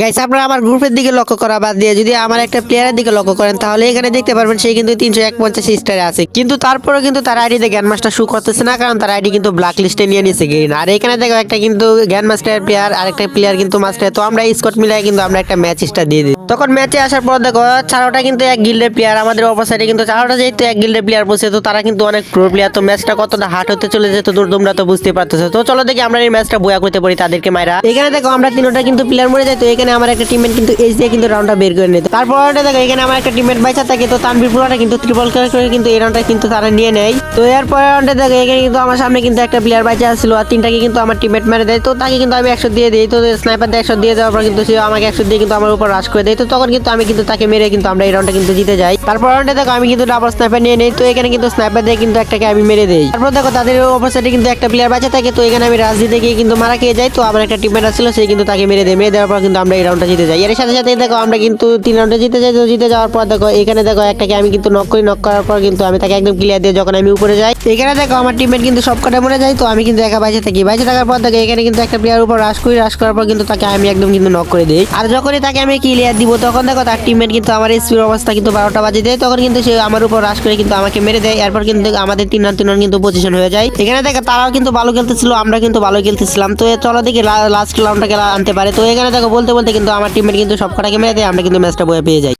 Guys আপনারা আমার গ্রুপের দিকে লক্ষ্য করা বাদ দিয়ে যদি আমার একটা প্লেয়ারের দিকে লক্ষ্য করেন, তাহলে এখানে দেখতে পারবেন সে কিন্তু তিনশো এক পঞ্চাশ স্টারে আছে। কিন্তু তারপরেও কিন্তু তার আইডিতে জ্ঞান মাস্টার শু করতেছে না, কারণ তার আইডি কিন্তু ব্ল্যাক লিস্টে নিয়ে নিয়েছে গ্রিন আর এখানে দেখো একটা কিন্তু জ্ঞান মাস্টার প্লেয়ার আর একটা প্লেয়ার কিন্তু মাস্টার তো আমরা স্কট মিলাই কিন্তু আমরা একটা ম্যাচ স্টার দিয়ে দিই। তখন ম্যাচে আসার পর দেখো, চারোটা কিন্তু এক গিল্ডের প্লেয়ার আমাদের অপোসাইডে কিন্তু চারোটা যেহেতু এক গিল্ডের প্লেয়ার বসে, তো তারা কিন্তু অনেক প্রো প্লেয়ার তো ম্যাচটা কতটা হার্ড হতে চলে যেত তো তোমরা তো বুঝতে পারতেছো। তো চলো দেখি আমরা এই ম্যাচটা বয়া করতে পারি তাদেরকে মাইরা। এখানে দেখো, আমরা তিনটা কিন্তু প্লেয়ার মরে যাই, তো এখানে আমার একটা টিমমেট কিন্তু এস দিয়ে কিন্তু রাউন্ডটা বের করে নিত তারপর দেখো, এখানে আমার একটা টিমমেট বাইচা থাকে, তো তানবির পুরোটা কিন্তু ত্রিপল করে কিন্তু এই রাউন্ডটা কিন্তু তারা নিয়ে নেয়। তো এরপর রাউন্ডে দেখো, এখানে কিন্তু আমার সামনে কিন্তু একটা প্লেয়ার বাইচা আসছিল আর তিনটাকে কিন্তু আমার টিমমেট মেরে দেয়। তো তাকে কিন্তু আমি একশো দিয়ে দিই, তো স্নাইপার দিয়ে একশো দিয়ে দেওয়ার পর কিন্তু আমাকে একশো দিয়ে কিন্তু আমার উপর রাশ করে দেয়। তো তখন কিন্তু আমি কিন্তু তাকে মেরে কিন্তু আমরা এই রাউন্ডটা কিন্তু জিতে যাই। তারপর রাউন্ডে দেখো, আমি কিন্তু ডাবল স্নাইপার নিয়ে নেই, তো এখানে কিন্তু স্নাইপার দিয়ে কিন্তু একটাকে আমি মেরে দেই। তারপর দেখো, তাদের অপোজিটে কিন্তু একটা প্লেয়ার বাঁচা থাকে, তো এখানে আমি রাজ দিতে গিয়ে কিন্তু মারা খেয়ে যাই। তো আমার একটা টিমমেট ছিল সে কিন্তু তাকে মেরে দেয়। মেরে দেওয়ার পর কিন্তু আমরা এই রাউন্ডটা জিতে যাই। এর সাথে সাথে দেখো, আমরা কিন্তু তিন রাউন্ডে জিতে যাই জিতে যাওয়ার পর দেখো, এখানে দেখো, একটাকে আমি কিন্তু নক করি নক করার পর কিন্তু আমি তাকে একদম ক্লিয়ার দিয়ে যখন আমি উপরে যাই, এখানে দেখো, আমার টিমমেট কিন্তু সব কটা মরে যায়, তো আমি কিন্তু একা বাইচে থাকি। বাইচে থাকার পর দেখো, এখানে কিন্তু একটা প্লেয়ার উপর রাশ করি রাশ করার পর কিন্তু তাকে আমি একদম কিন্তু নক করে দিই। আর যখনই তাকে আমি ক্লিয়ার দিব, তখন দেখো, তার টিমমেট কিন্তু আমার স্পির অবস্থা কিন্তু বারোটা বাজে দেয়, তখন কিন্তু সে আমার উপর রাশ করে কিন্তু আমাকে মেরে দেয়। এরপর কিন্তু আমাদের তিন রান তিন রান কিন্তু পজিশন হয়ে যায়। এখানে দেখো, তারাও কিন্তু ভালো খেলতেছিল, আমরা কিন্তু ভালো খেলতেছিলাম। তো চলো দেখি লাস্ট রাউন্ডটাকে আনতে পারে। তো এখানে দেখো, বলতে বলতে কিন্তু আমার টিমমেট কিন্তু সব কটাকে মেরে দেয়, আমরা কিন্তু ম্যাচটা বয়ে পেয়ে যাই।